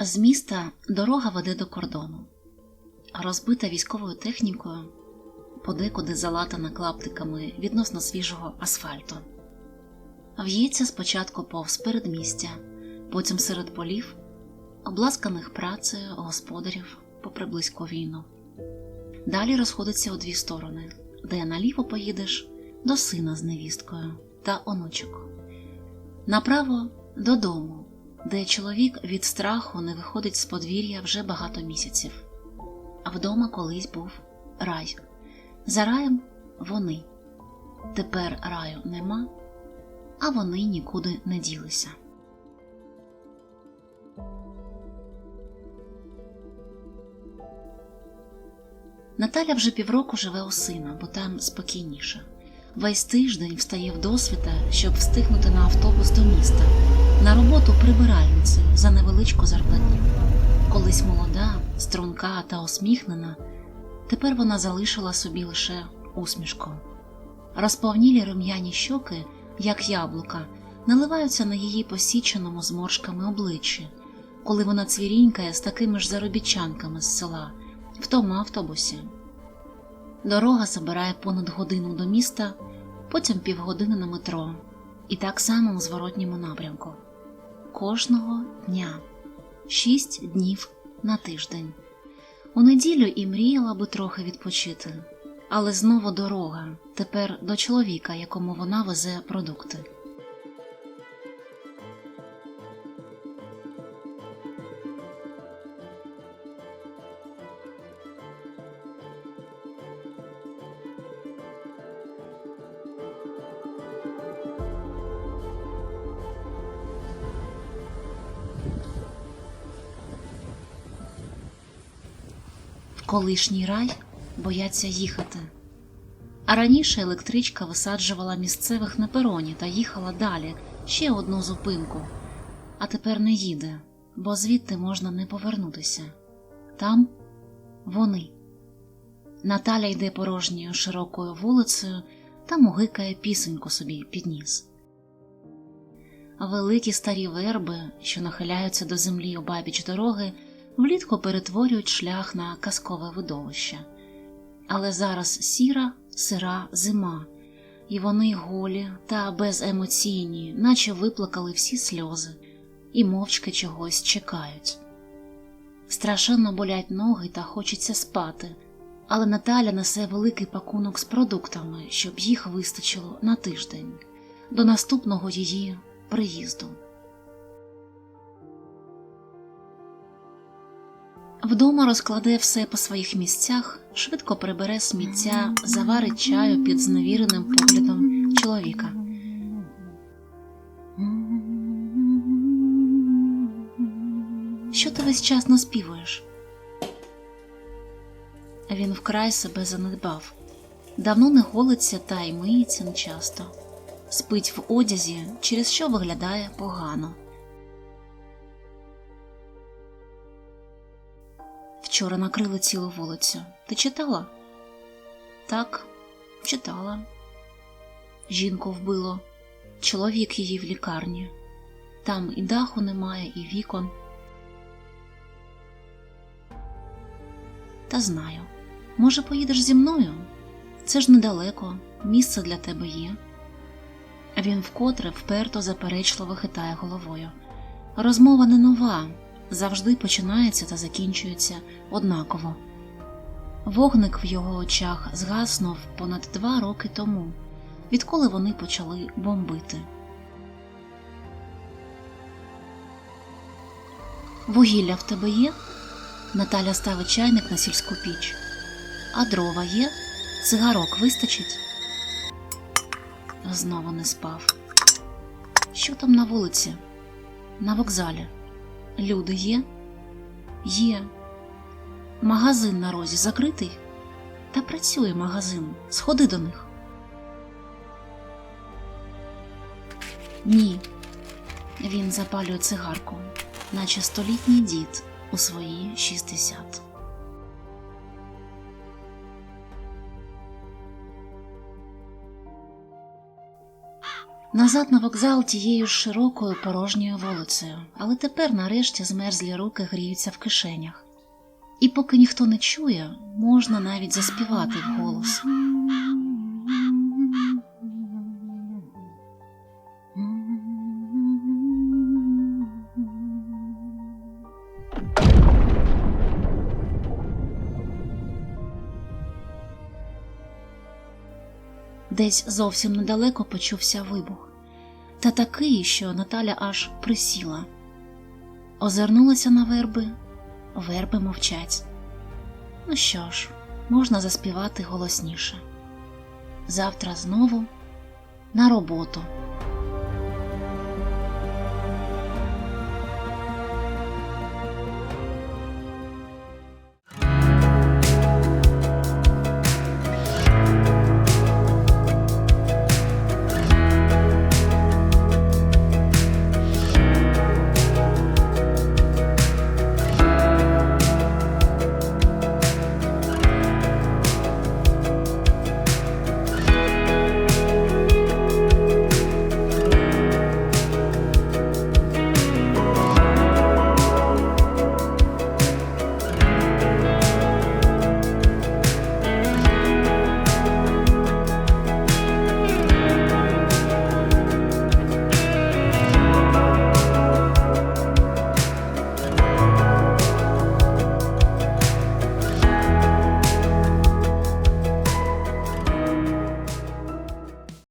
З міста дорога веде до кордону, розбита військовою технікою, подекуди залатана клаптиками відносно свіжого асфальту. В'ється спочатку повз передмістя, потім серед полів, обласканих працею господарів попри близьку війну. Далі розходиться у дві сторони, де наліво поїдеш до сина з невісткою та онучок. Направо додому, де чоловік від страху не виходить з подвір'я вже багато місяців. А вдома колись був рай. За раєм вони. Тепер раю нема, а вони нікуди не ділися. Наталя вже півроку живе у сина, бо там спокійніше. Весь тиждень встає в досвіта, щоб встигнути на автобус до міста, на роботу прибиральницею за невеличку зарплатню. Колись молода, струнка та усміхнена, тепер вона залишила собі лише усмішку. Розповнілі рум'яні щоки, як яблука, наливаються на її посіченому зморшками обличчі, коли вона цвірінькає з такими ж заробітчанками з села в тому автобусі. Дорога забирає понад годину до міста, потім півгодини на метро, і так само у зворотньому напрямку. Кожного дня шість днів на тиждень. У неділю і мріяла би трохи відпочити, але знову дорога тепер до чоловіка, якому вона везе продукти. Колишній рай бояться їхати. А раніше електричка висаджувала місцевих на пероні та їхала далі ще одну зупинку, а тепер не їде, бо звідти можна не повернутися. Там вони. Наталя йде порожньою широкою вулицею та мугикає пісеньку собі під ніс. Великі старі верби, що нахиляються до землі обабіч дороги, влітку перетворюють шлях на казкове видовище. Але зараз сіра, сира зима, і вони голі та беземоційні, наче виплакали всі сльози, і мовчки чогось чекають. Страшенно болять ноги та хочеться спати, але Наталя несе великий пакунок з продуктами, щоб їх вистачило на тиждень до наступного її приїзду. Вдома розкладе все по своїх місцях, швидко прибере сміття, заварить чаю під зневіреним поглядом чоловіка. Що ти весь час наспівуєш? Він вкрай себе занедбав. Давно не голиться та й миється нечасто. Спить в одязі, через що виглядає погано. Вчора накрили цілу вулицю. Ти читала? Так, читала. Жінку вбило, чоловік її в лікарні. Там і даху немає, і вікон. Та знаю. Може, поїдеш зі мною? Це ж недалеко, місце для тебе є. Він вкотре вперто заперечливо хитає головою. Розмова не нова, завжди починається та закінчується однаково. Вогник в його очах згаснув понад два роки тому, відколи вони почали бомбити. Вугілля в тебе є? Наталя ставить чайник на сільську піч. А дрова є? Цигарок вистачить? Знову не спав. Що там на вулиці? На вокзалі. Люди є? Є. Магазин на розі закритий? Та працює магазин. Сходи до них. Ні. Він запалює цигарку, наче столітній дід у свої 60. Назад на вокзал тією ж широкою порожньою вулицею, але тепер нарешті змерзлі руки гріються в кишенях. І поки ніхто не чує, можна навіть заспівати вголос. Десь зовсім недалеко почувся вибух, та такий, що Наталя аж присіла. Озирнулася на верби, верби мовчать. Ну що ж, можна заспівати голосніше. Завтра знову на роботу.